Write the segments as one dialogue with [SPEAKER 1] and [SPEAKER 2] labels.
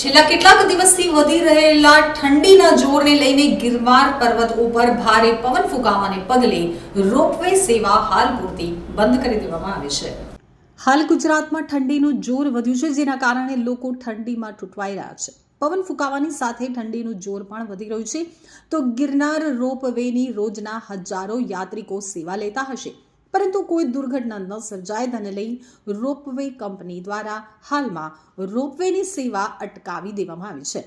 [SPEAKER 1] છેલ્લા કેટલાક દિવસથી વધી રહેલા ઠંડીના જોરને લઈને ગિરનાર પર્વત ઉપર ભારે પવન ફૂંકાવાને પગલે રોપવે સેવા હાલ પૂરતી બંધ કરી દેવામાં આવી છે. હાલ ગુજરાતમાં ઠંડીનું જોર વધ્યું છે, જેના કારણે લોકો ઠંડીમાં તૂટવાઈ રહ્યા છે. પવન ફૂંકાવાની સાથે ઠંડીનું જોર પણ વધી રહ્યું છે. તો ગિરનાર રોપવેની રોજના હજારો યાત્રિકો સેવા લેતા હશે. પરંતુ કોઈ દુર્ઘટના ન સર્જાય તેને લઈ રોપવે કંપની દ્વારા હાલમાં રોપવેની સેવા અટકાવી દેવામાં આવી છે.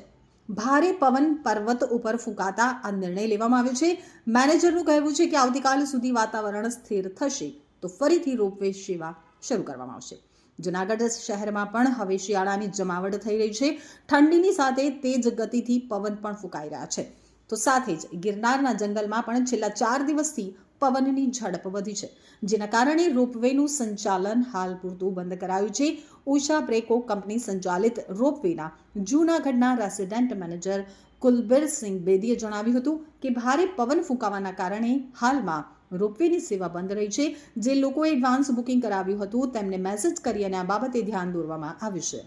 [SPEAKER 1] ભારે પવન પર્વત ઉપર ફૂંકાતા આ નિર્ણય લેવામાં આવ્યો છે. મેનેજરનું કહેવું છે કે આવતીકાલ સુધી વાતાવરણ સ્થિર થશે તો ફરીથી રોપવે સેવા શરૂ કરવામાં આવશે. જુનાગઢ શહેરમાં પણ હવે શિયાળાની જમાવટ થઈ રહી છે. ઠંડીની સાથે તેજ ગતિથી પવન પણ ફૂંકાઈ રહ્યા છે. તો સાથે જ ગિરનારના જંગલમાં પણ છેલ્લા ચાર દિવસથી પવનની ઝડપ વધી છે. જેના કારણે રોપવેનું સંચાલન હાલ પૂરતું બંધ કરાયું છે. ઉષા બ્રેકો કંપની સંચાલિત રોપવેના જૂનાગઢના રેસિડેન્ટ મેનેજર કુલબીરસિંહ બેદીએ જણાવ્યું હતું કે ભારે પવન ફૂંકાવાના કારણે હાલમાં રોપવેની સેવા બંધ રહી છે. જે લોકોએ એડવાન્સ બુકિંગ કરાવ્યું હતું, તેમને મેસેજ કરી અને આ બાબતે ધ્યાન દોરવામાં આવ્યું છે.